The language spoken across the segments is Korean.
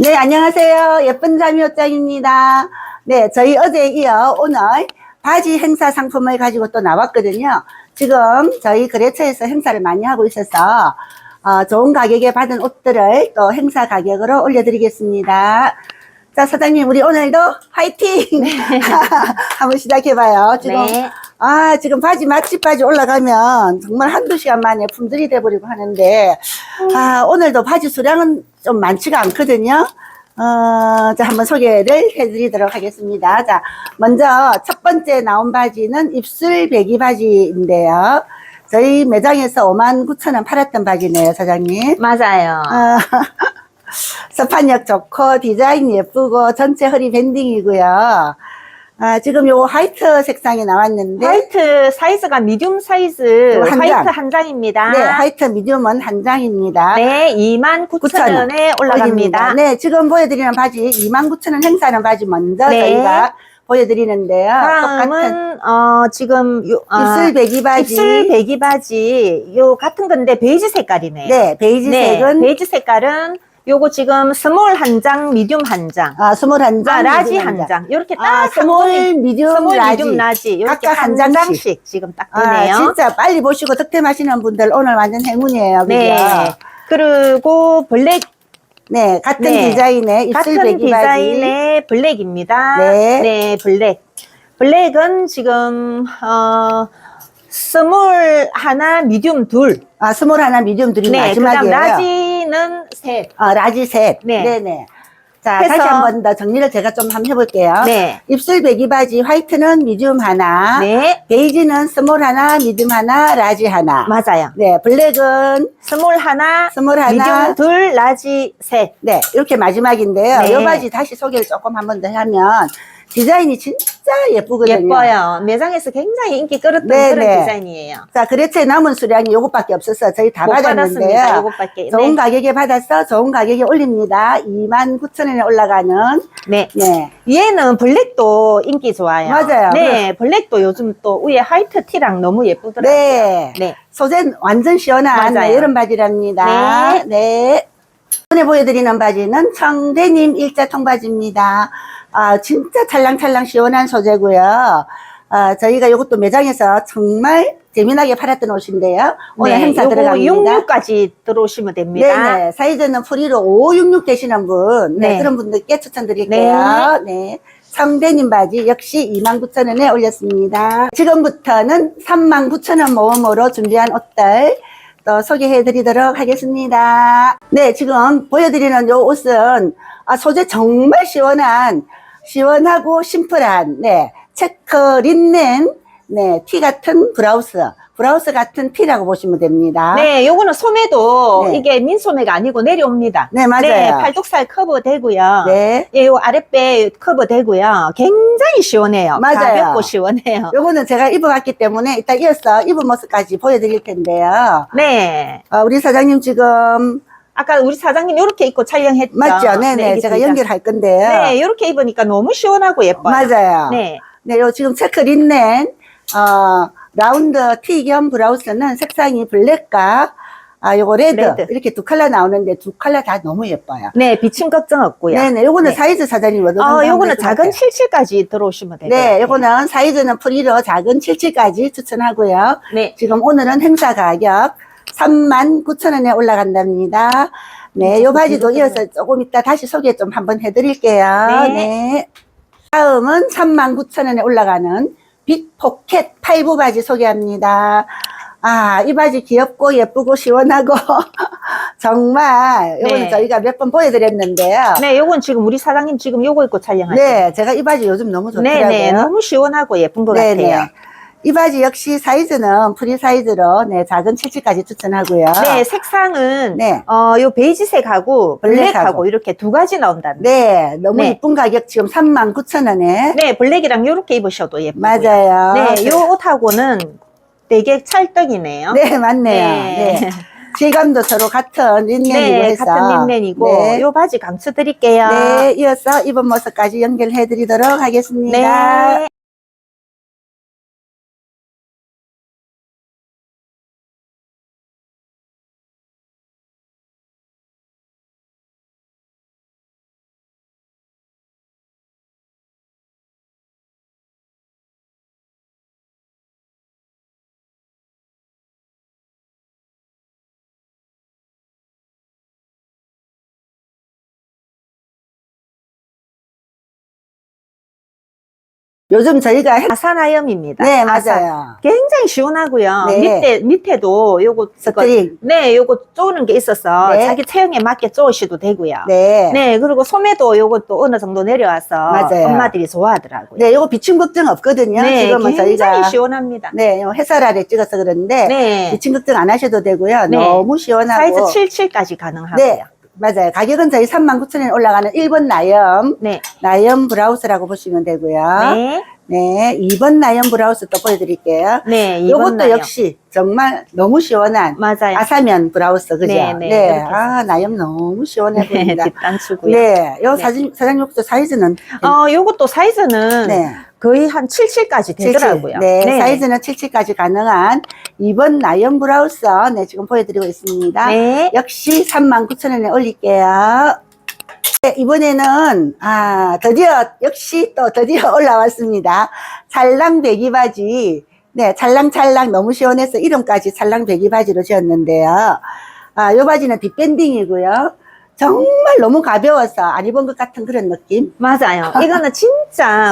네, 안녕하세요. 예쁜 자미 옷장입니다. 네, 저희 어제 이어 오늘 바지 행사 상품을 가지고 또 나왔거든요. 지금 저희 거래처에서 행사를 많이 하고 있어서 어, 좋은 가격에 받은 옷들을 또 행사 가격으로 올려드리겠습니다. 자, 사장님, 우리 오늘도 화이팅! 한번 시작해봐요. 지금, 네. 아, 지금 바지 맛집 바지 올라가면 정말 한두 시간 만에 품절이 돼버리고 하는데, 아, 오늘도 바지 수량은 좀 많지가 않거든요. 어, 자, 한번 소개를 해드리도록 하겠습니다. 자, 먼저 첫 번째 나온 바지는 입술 배기 바지인데요. 저희 매장에서 5만 9천 원 팔았던 바지네요, 사장님. 맞아요. 아, 서판력 좋고 디자인 예쁘고 전체 허리 밴딩이고요. 아, 지금 요 화이트 색상이 나왔는데 화이트 사이즈가 미디움 사이즈 한 화이트 장. 한 장입니다. 네, 화이트 미디움은 한 장입니다. 네, 29,000원에 올라갑니다. 네, 지금 보여드리는 바지 29,000원 행사하는 바지 먼저 네. 저희가 보여드리는데요. 똑같은 다음은 어, 지금 요, 어, 입술 배기 바지. 입술 배기 바지 요 같은 건데 베이지 색깔이네요. 네, 베이지색은 베이지 색깔은 요거 지금 스몰 한 장, 미디움 한 장, 아, 스몰 한 장, 아, 라지 한 장. 이렇게 딱 아, 한 스몰, 미디움, 스몰, 라지. 미디움, 라지 이렇게 각각 한한 장씩. 장씩 지금 딱 아, 뜨네요. 진짜 빨리 보시고 득템하시는 분들 오늘 완전 행운이에요. 네. 그죠? 그리고 블랙 네, 같은 네. 디자인의 입술 같은 배기 바지. 디자인의 블랙입니다. 네. 블랙. 블랙은 지금 어 스몰 하나, 미디움 둘. 아, 스몰 하나, 미디움 둘이 네, 마지막이에요. 라지 는 셋. 아, 라지 셋. 네. 네네. 자, 해서- 다시 한 번 더 정리를 제가 좀 한번 해볼게요. 네. 입술 배기 바지 화이트는 미디움 하나, 네, 베이지는 스몰 하나, 미디움 하나, 라지 하나. 맞아요. 네, 블랙은 스몰 하나, 스몰 하나, 미디움 둘, 라지 셋. 네, 이렇게 마지막인데요. 네. 이 바지 다시 소개를 조금 한 번 더 하면 디자인이 진짜 예쁘거든요. 예뻐요. 매장에서 굉장히 인기 끌었던 네, 그런 네. 디자인이에요. 자, 그래체 남은 수량이 요것밖에 없어서 저희 다못 받았는데요. 요것밖에. 좋은 네. 가격에 받아서 좋은 가격에 올립니다. 29,000원에 올라가는 네. 네. 얘는 블랙도 인기 좋아요. 맞아요. 네, 블랙도 요즘 또 위에 화이트 티랑 너무 예쁘더라고요. 네. 네. 소재는 완전 시원한 맞아요. 네, 이런 바지랍니다. 네. 오늘 보여드리는 바지는 청대님 일자 통바지입니다. 아, 진짜 찰랑찰랑 시원한 소재고요. 아, 저희가 이것도 매장에서 정말 재미나게 팔았던 옷인데요. 오늘 네, 행사 들어갑니다. 66까지 들어오시면 됩니다. 네네. 사이즈는 프리로 566 되시는 분, 네, 네. 그런 분들께 추천드릴게요. 네. 성대님 바지 역시 29,000원에 올렸습니다. 지금부터는 39,000원 모음으로 준비한 옷들 또 소개해 드리도록 하겠습니다. 네, 지금 보여드리는 요 옷은 아, 소재 정말 시원한, 시원하고 심플한, 네, 체크 린넨, 네, 티 같은 브라우스, 브라우스 같은 티라고 보시면 됩니다. 네, 요거는 소매도 네. 이게 민소매가 아니고 내려옵니다. 네, 맞아요. 네, 팔뚝살 커버 되고요. 네. 예, 요 아랫배 커버 되고요. 굉장히 시원해요. 맞아요. 가볍고 시원해요. 요거는 제가 입어봤기 때문에 이따 이어서 입은 모습까지 보여드릴 텐데요. 네. 어, 우리 사장님 지금 아까 우리 사장님 이렇게 입고 촬영했죠. 맞죠? 네네. 이게 제가 진짜. 연결할 건데요. 네, 이렇게 입으니까 너무 시원하고 예뻐요. 맞아요. 네. 네, 요 지금 체크 린넨 어, 라운드 티 겸 브라우스는 색상이 블랙과 아, 요거 레드, 레드. 이렇게 두 컬러 나오는데 두 컬러 다 너무 예뻐요. 네, 비침 걱정 없고요. 네네. 요거는 네. 사이즈 사장님 어떤 어, 정도 요거는 작은 해주실까요? 77까지 들어오시면 돼요. 네, 요거는 사이즈는 프리로 작은 77까지 추천하고요. 네. 지금 오늘은 행사 가격 39,000원에 올라간답니다. 네, 요 바지도 이어서 조금 이따 다시 소개 좀 한번 해드릴게요. 네. 네. 다음은 39,000원에 올라가는 빅 포켓 팔부 바지 소개합니다. 아, 이 바지 귀엽고 예쁘고 시원하고 정말 요거는 네. 저희가 몇 번 보여드렸는데요. 네, 요건 지금 우리 사장님 지금 요거 입고 촬영하죠. 네, 제가 이 바지 요즘 너무 좋더라고요. 네, 네. 너무 시원하고 예쁜 것 네네. 같아요. 이 바지 역시 사이즈는 프리 사이즈로 네, 작은 77까지 추천하고요. 네, 색상은 네. 어, 요 베이지색하고 블랙하고. 블랙하고 이렇게 두 가지 나온답니다. 네, 너무 네. 이쁜 가격 지금 39,000원에 네, 블랙이랑 요렇게 입으셔도 예쁘고요. 맞아요. 네, 요 옷하고는 되게 찰떡이네요. 네, 맞네요. 네. 네. 질감도 서로 같은 린넨이고 네, 해서 같은 린넨이고 네. 요 바지 강추 드릴게요. 네, 이어서 입은 모습까지 연결해 드리도록 하겠습니다. 네. 요즘 저희가 행- 아사나염입니다. 네, 아사. 맞아요. 굉장히 시원하고요. 네. 밑에 밑에도 요거 스트링. 네, 요거 쪼는 게 있어서 네. 자기 체형에 맞게 쪼으셔도 되고요. 네. 네, 그리고 소매도 요것도 어느 정도 내려와서 맞아요. 엄마들이 좋아하더라고요. 네, 요거 비침 걱정 없거든요. 네, 지금은 굉장히 저희가 시원합니다. 네, 요 해설 아래 찍어서 그런데 네, 비침 걱정 안 하셔도 되고요. 네. 너무 시원하고 사이즈 77까지 가능하고요. 네, 맞아요. 가격은 저희 39,000원 올라가는 1번 나염, 네, 나염 브라우스라고 보시면 되고요. 네, 네, 2번 나염 브라우스 또 보여드릴게요. 네, 이번 요것도 나요. 역시 정말 너무 시원한 맞아요. 아사면 브라우스, 그죠? 네, 네, 이렇게 아, 나염 너무 시원해 네, 보입니다. 뒷단추고요. 네, 요 네. 사진, 사장님 도 사이즈는 어, 요것도 사이즈는 네. 거의 한 77까지 되더라고요. 77. 네, 사이즈는 77까지 가능한 2번 나염 브라우스, 네, 지금 보여드리고 있습니다. 네. 역시 39,000원에 올릴게요. 네, 이번에는, 아, 드디어, 역시 또 드디어 올라왔습니다. 찰랑 배기 바지. 네, 찰랑찰랑 너무 시원해서 이름까지 찰랑 배기 바지로 지었는데요. 아, 요 바지는 뒷밴딩이고요. 정말 너무 가벼워서 안 입은 것 같은 그런 느낌. 맞아요. 이거는 진짜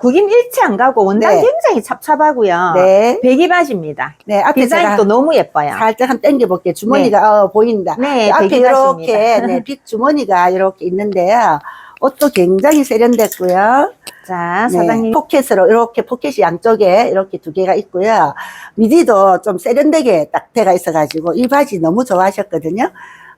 구김 일치 안 가고 원단 네. 굉장히 찹찹하고요. 네. 배기 바지입니다. 네, 앞에 디자인도 너무 예뻐요. 살짝 한번 당겨볼게요. 주머니가 어, 보인다. 네, 앞에 배기 이렇게. 네, 빗 주머니가 이렇게 있는데요. 옷도 굉장히 세련됐고요. 자, 네, 사장님. 포켓으로 이렇게 포켓이 양쪽에 이렇게 두 개가 있고요. 미디도 좀 세련되게 딱 돼가 있어가지고 이 바지 너무 좋아하셨거든요.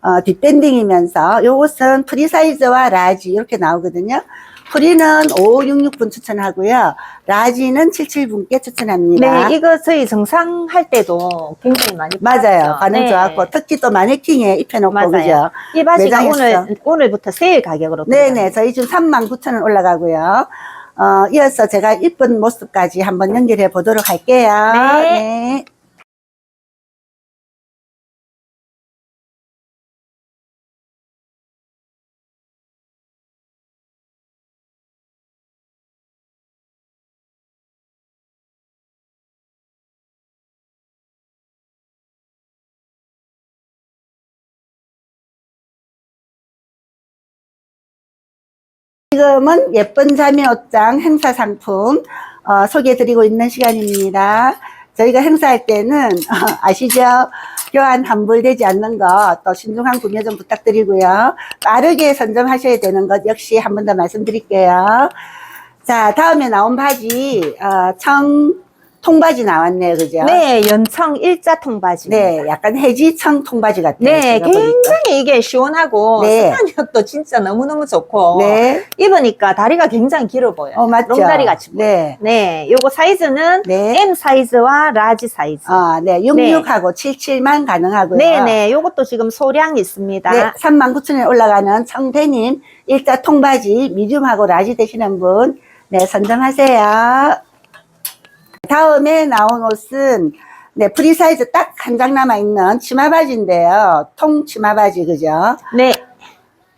어, 뒷밴딩이면서 요 옷은 프리 사이즈와 라지 이렇게 나오거든요. 프리는 5566분 추천하고요. 라지는 77분께 추천합니다. 네, 이거 저희 정상 할 때도 굉장히 많이 맞아요. 반응 네. 좋았고 특히 또 마네킹에 입혀놓고 맞아요. 그죠? 이 바지가. 오늘 오늘부터 세일 가격으로 네네, 저희 지금 39,000원 올라가고요. 어, 이어서 제가 이쁜 모습까지 한번 연결해 보도록 할게요. 네. 네. 지금은 예쁜 자매 옷장 행사 상품 어, 소개해드리고 있는 시간입니다. 저희가 행사할 때는 아시죠? 교환 환불되지 않는 것, 또 신중한 구매 좀 부탁드리고요. 빠르게 선점하셔야 되는 것 역시 한 번 더 말씀드릴게요. 자, 다음에 나온 바지, 어, 청 통바지 나왔네요, 그죠? 네, 연청 일자 통바지. 네, 약간 해지청 통바지 같아요. 네, 제가 보니까. 굉장히 이게 시원하고 네. 스타일도 진짜 너무너무 좋고 네, 입으니까 다리가 굉장히 길어 보여요. 어, 맞죠? 롱다리 같이 보여요. 네. 네, 요거 사이즈는 네. M 사이즈와 라지 사이즈. 아, 네. 66하고 77만 가능하고요. 네, 네. 요것도 지금 소량 있습니다. 네, 39,000원에 올라가는 청데님 일자 통바지 미디움하고 라지 되시는 분, 네, 선점하세요. 다음에 나온 옷은 네, 프리 사이즈 딱 한 장 남아 있는 치마 바지인데요. 통 치마 바지, 그죠? 네,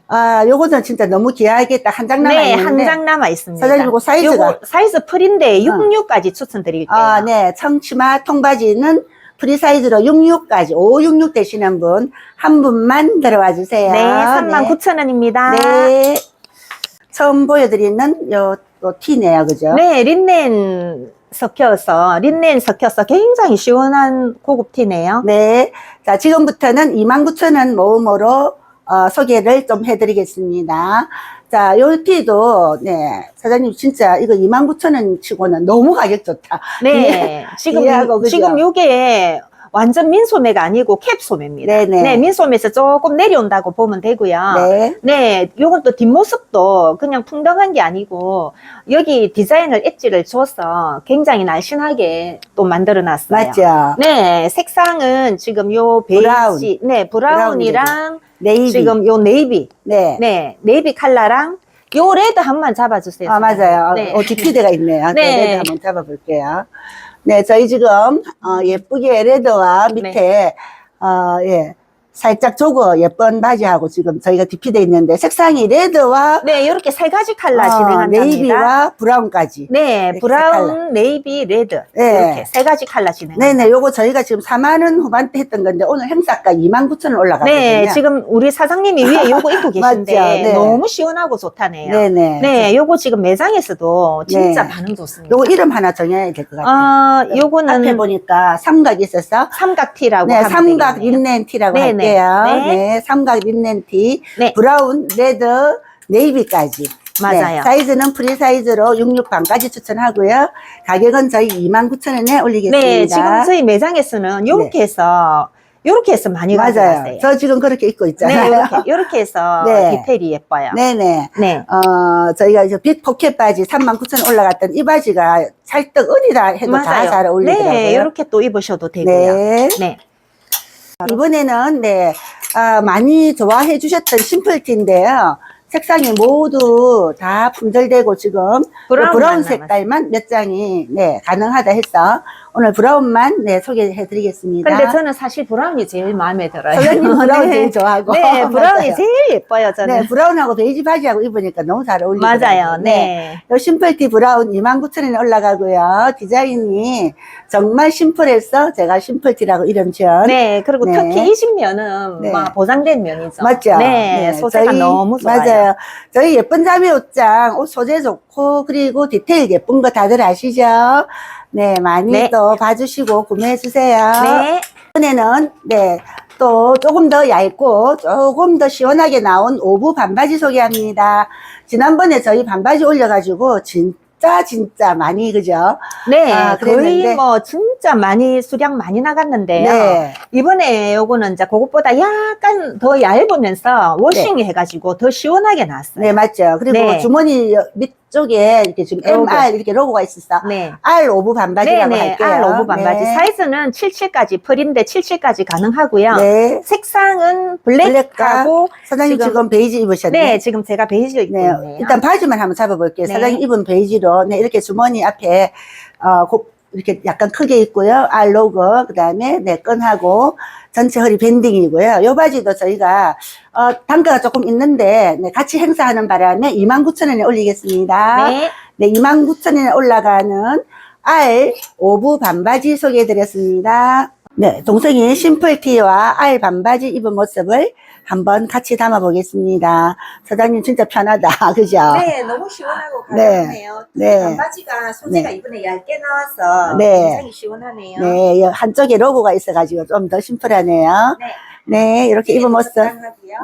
아, 요거는 진짜 너무 귀하게 딱 한장 네, 남아있는데. 한 장 남아 있습니다. 사장님, 이거 사이즈가? 요거 사이즈 풀인데 66까지 추천드릴게요. 아, 네. 청치마 통바지는 프리 사이즈로 66까지, 566 되시는 분, 한 분만 들어와 주세요. 네, 39,000원입니다. 네. 처음 보여드리는 요, 또 티네요. 그죠? 네, 린넨 섞여서, 린넨 섞여서 굉장히 시원한 고급 티네요. 네. 자, 지금부터는 29,000원 모음으로 어, 소개를 좀 해드리겠습니다. 자, 요 티도, 네. 사장님, 진짜 이거 29,000원 치고는 너무 가격 좋다. 네, 지금, 이해하고, 그죠? 지금 요게 완전 민소매가 아니고 캡 소매입니다. 네네. 네, 민소매에서 조금 내려온다고 보면 되고요. 네. 네, 요건 또 뒷모습도 그냥 풍덩한 게 아니고 여기 디자인을 엣지를 줘서 굉장히 날씬하게 또 만들어 놨어요. 맞죠? 네, 색상은 지금 요 베이지, 브라운. 네, 브라운이랑 네이비. 지금 요 네이비, 네. 네, 네이비 컬러랑 요 레드 한 번 잡아주세요. 아, 맞아요. 네. 어, DP대가 있네요. 네. 네. 레드 한번 잡아볼게요. 네, 저희 지금, 어, 예쁘게 레드와 밑에, 어, 예, 살짝 조거 예쁜 바지하고 지금 저희가 디피돼 있는데 색상이 레드와 네, 이렇게 세 가지 컬러 어, 진행한답니다. 네이비와 브라운까지. 네, 브라운, 네이비, 레드 네. 이렇게 세 가지 컬러 진행. 네네, 요거 저희가 지금 4만 원 후반대 했던 건데 오늘 행사가 2만 9천 원 올라가거든요. 네, 지금 우리 사장님이 위에 요거 입고 계신데? 네. 너무 시원하고 좋다네요. 네네. 네, 요거 지금 매장에서도 진짜 네. 반응 좋습니다. 요거 이름 하나 정해야 될 것 같아요. 아, 앞에 요거는 보니까 삼각이 있어서 삼각티라고 네, 삼각 되겠네요. 린넨 티라고 네네. 할게요. 네. 네. 삼각 린넨 티, 네. 브라운, 레드, 네이비까지. 맞아요. 네, 사이즈는 프리 사이즈로 66반까지 추천하고요. 가격은 저희 29,000원에 올리겠습니다. 네, 지금 저희 매장에서는 요렇게 해서 요렇게 해서 많이 맞아요. 가져가세요. 저 지금 그렇게 입고 네, 있잖아요. 요렇게, 요렇게 해서 네. 디테일이 예뻐요. 네네. 네. 어, 저희가 이제 빅 포켓 바지 39,000원 올라갔던 이 바지가 찰떡 어디다 해도 다 잘 어울리더라고요. 네, 이렇게 또 입으셔도 되고요. 네. 네. 이번에는 네, 아, 많이 좋아해 주셨던 심플티인데요. 색상이 모두 다 품절되고 지금 브라운 남았어요. 색깔만 몇 장이 네, 가능하다 해서 오늘 브라운만 네, 소개해 드리겠습니다. 근데 저는 사실 브라운이 제일 마음에 들어요. 소장님 브라운 네. 제일 좋아하고 네, 브라운이 맞아요. 제일 예뻐요, 저는. 네, 브라운하고 베이지 바지하고 입으니까 너무 잘 어울리더라고요. 맞아요. 네. 요 심플티 브라운 29,000원에 올라가고요. 디자인이 정말 심플해서 제가 심플티라고 이름 지은 네, 그리고 네. 특히 이 신면은 네. 막 보장된 면이죠. 맞죠? 네, 소재가 저희- 너무 좋아요. 맞아요. 저희 예쁜 자매 옷장, 옷 소재 좋고, 그리고 디테일 예쁜 거 다들 아시죠? 네, 많이 네. 또 봐주시고 구매해 주세요. 네. 이번에는, 네, 또 조금 더 얇고, 조금 더 시원하게 나온 오브 반바지 소개합니다. 지난번에 저희 반바지 올려가지고, 진짜, 진짜 많이, 그죠? 네, 아, 거의. 뭐 진짜 많이 수량 많이 나갔는데요. 네. 이번에 요거는 이제 그것보다 약간 더 얇으면서 워싱 해가지고 더 시원하게 나왔어요. 네, 맞죠. 그리고 네. 주머니 밑 쪽에 이렇게 지금 로고. MR 이렇게 로고가 있어서, 네. R 오브 반바지라고 네네, 할게요. R 오브 반바지. 네. 사이즈는 77까지, 펄인데 77까지 가능하고요. 네. 색상은 블랙하고, 사장님 지금, 지금- 베이지 입으셨네. 네, 지금 제가 베이지를 입고 네, 있네요. 일단 바지만 한번 잡아볼게요. 네. 사장님 입은 베이지로 네, 이렇게 주머니 앞에 어, 곱- 이렇게 약간 크게 있고요. R 로고 그 다음에 네 끈하고 전체 허리 밴딩이고요. 요 바지도 저희가 어, 단가가 조금 있는데 네, 같이 행사하는 바람에 29,000원에 올리겠습니다. 네. 네, 29,000원에 올라가는 R 오브 반바지 소개해드렸습니다. 네, 동생이 심플티와 R 반바지 입은 모습을 한번 같이 담아 보겠습니다. 사장님 진짜 편하다. 그죠? 네, 너무 시원하고 네. 가볍네요. 네. 반바지가 소재가 네. 이번에 얇게 나와서 네. 굉장히 시원하네요. 네, 이 한쪽에 로고가 있어가지고 좀 더 심플하네요. 네. 네, 이렇게 입은 모습.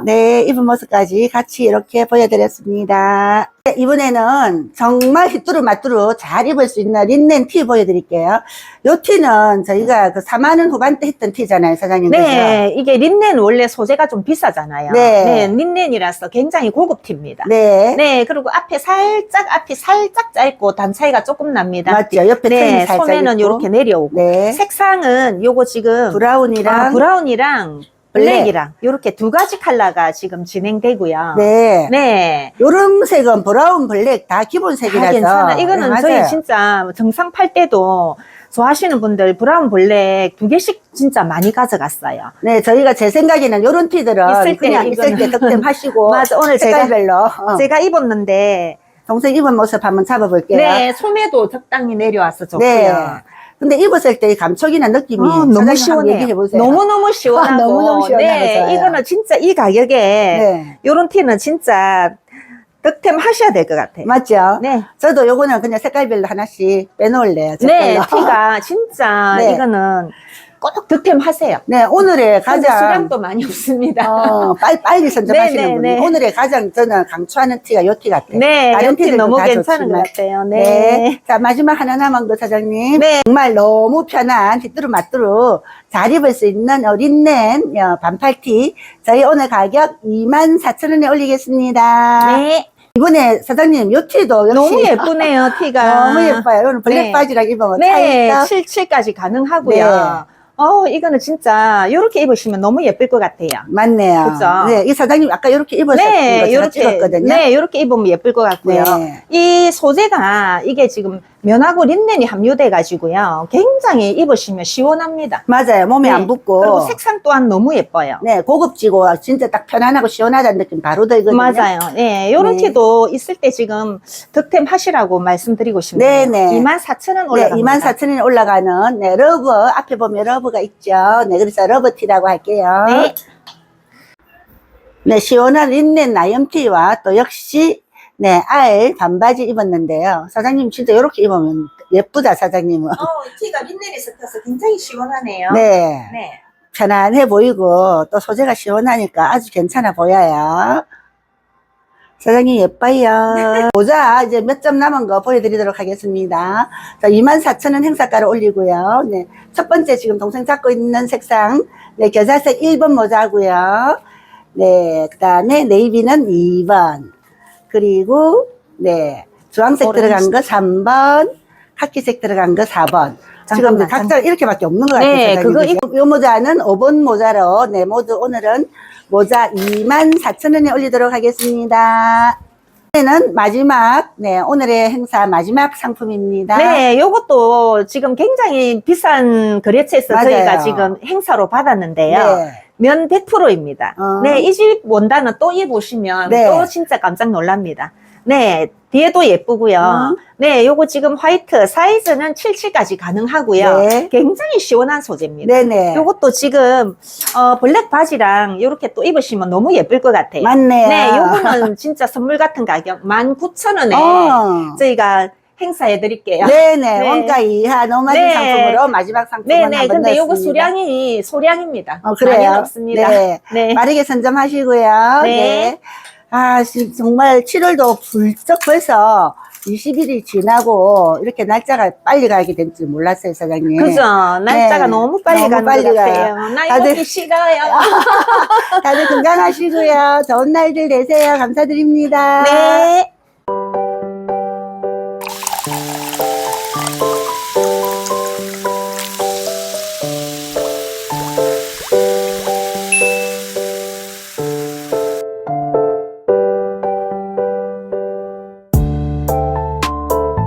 네, 입은 모습까지 같이 이렇게 보여드렸습니다. 네, 이번에는 정말 휘뚜루 마뚜루 잘 입을 수 있는 린넨 티 보여드릴게요. 요 티는 저희가 그 4만원 후반대 했던 티잖아요, 사장님. 네, 이게 린넨 원래 소재가 좀 비싸잖아요. 네. 린넨이라서 굉장히 고급 티입니다. 네. 네, 그리고 앞에 살짝, 앞이 살짝 짧고 단 차이가 조금 납니다. 맞죠? 옆에 네, 소매는 있고. 이렇게 내려오고. 네. 색상은 요거 지금 브라운이랑. 아, 브라운이랑 블랙. 블랙이랑 이렇게 두 가지 컬러가 지금 진행되고요. 네. 네. 요런 색은 브라운, 블랙 다 기본 색이라서. 다 괜찮아. 이거는 네, 저희 맞아요. 진짜 정상 팔 때도 좋아하시는 분들 브라운 블랙 두 개씩 진짜 많이 가져갔어요. 네, 저희가 제 생각에는 요런 티들은 있을 때 그냥 있을 때 이거는- 득템하시고. 맞아, 오늘 제가- 색깔별로. 어. 제가 입었는데 동생 입은 모습 한번 잡아볼게요. 네, 소매도 적당히 내려와서 좋고요. 네. 근데 입었을 때이 감촉이나 느낌이 아, 너무 시원해요. 얘기해 보세요. 너무 너무 시원하고. 아, 너무 너무 시원하고 네, 좋아요. 이거는 진짜 이 가격에 네. 요런 티는 진짜 득템 하셔야 될 것 같아요. 맞죠? 네. 저도 요거는 그냥 색깔별로 하나씩 빼놓을래요. 네. 티가 진짜 네. 이거는 꼭 득템 하세요. 네, 오늘의 가장 수량도 많이 없습니다. 어, 빨리, 빨리 선점하시는 네, 네, 분이 네. 오늘의 가장 저는 강추하는 티가 요 티 같아요. 네, 다른 티들도 너무 다 괜찮은 좋지만. 것 같아요. 네. 네. 자, 마지막 하나 남은 거 사장님. 네. 정말 너무 편한 휘뚜루 마뚜루 잘 입을 수 있는 어, 린넨 어, 반팔티. 저희 오늘 가격 24,000원에 올리겠습니다. 네. 이번에 사장님 요 티도 역시 너무 예쁘네요, 티가. 너무 예뻐요. 오늘 블랙 네. 바지랑 입으면 네, 차이가 77까지 가능하고요. 네. 어, 이거는 진짜 이렇게 입으시면 너무 예쁠 것 같아요. 맞네요. 그죠? 네, 이 사장님 아까 이렇게 입으셨던 거 제가 요렇게, 찍었거든요. 네, 이렇게 입으면 예쁠 것 같고요. 네. 이 소재가 이게 지금 면하고 린넨이 함유돼 가지고요. 굉장히 입으시면 시원합니다. 맞아요. 몸에 네. 안 붙고. 그리고 색상 또한 너무 예뻐요. 네, 고급지고 진짜 딱 편안하고 시원하다는 느낌 바로 들거든요. 맞아요. 예, 요런 네. 티도 있을 때 지금 득템 하시라고 말씀드리고 싶네요. 네, 네. 24,000원 네, 올라갑니다. 24,000원이 올라가는 네, 러브 앞에 보면 러브가 있죠. 네, 그래서 러브티라고 할게요. 네. 네, 시원한 린넨 나염티와 또 역시 네, 알 반바지 입었는데요. 사장님 진짜 이렇게 입으면 예쁘다, 사장님은. 어, 티가 린넨이 섞여서 굉장히 시원하네요. 네, 네. 편안해 보이고 또 소재가 시원하니까 아주 괜찮아 보여요. 사장님 예뻐요. 모자 이제 몇 점 남은 거 보여드리도록 하겠습니다. 자, 24,000원 행사가를 올리고요. 네. 첫 번째 지금 동생 잡고 있는 색상, 네, 겨자색 1번 모자고요. 네, 그 다음에 네이비는 2번. 그리고, 네, 주황색. 들어간 거 3번, 카키색 들어간 거 4번. 지금 이제 잠깐만, 각자 이렇게밖에 없는 것 같아요. 네. 그거 그죠? 요 모자는 5번 모자로, 네, 모두 오늘은 모자 24,000원에 올리도록 하겠습니다. 는 마지막, 네, 오늘의 행사 마지막 상품입니다. 네, 요것도 지금 굉장히 비싼 거래처에서 맞아요. 저희가 지금 행사로 받았는데요. 네. 면 100%입니다. 어. 네, 이 집 원단은 또 입으시면 네. 또 진짜 깜짝 놀랍니다. 네, 뒤에도 예쁘고요. 음. 네, 요거 지금 화이트 사이즈는 77까지 가능하고요. 네. 굉장히 시원한 소재입니다. 네네. 요것도 지금 어, 블랙 바지랑 이렇게 또 입으시면 너무 예쁠 것 같아요. 맞네요. 네, 요거는 진짜 선물 같은 가격 19,000원에 어. 저희가 행사해 드릴게요. 네네. 네. 원가 이하 너마진 네. 상품으로 마지막 상품을 네네. 한번 근데 요거 넣었습니다. 수량이 소량입니다. 어, 그래요? 없습니다. 네. 네. 빠르게 선점하시고요. 네. 네. 아, 지- 정말 7월도 불쩍 벌써 20일이 지나고 이렇게 날짜가 빨리 가게 될줄 몰랐어요, 사장님. 그죠? 날짜가 네. 너무 빨리 너무 가는 빨리 것 가요. 같아요. 나 다들- 입기 싫어요. 다들 건강하시고요. 좋은 날들 되세요. 감사드립니다. 네.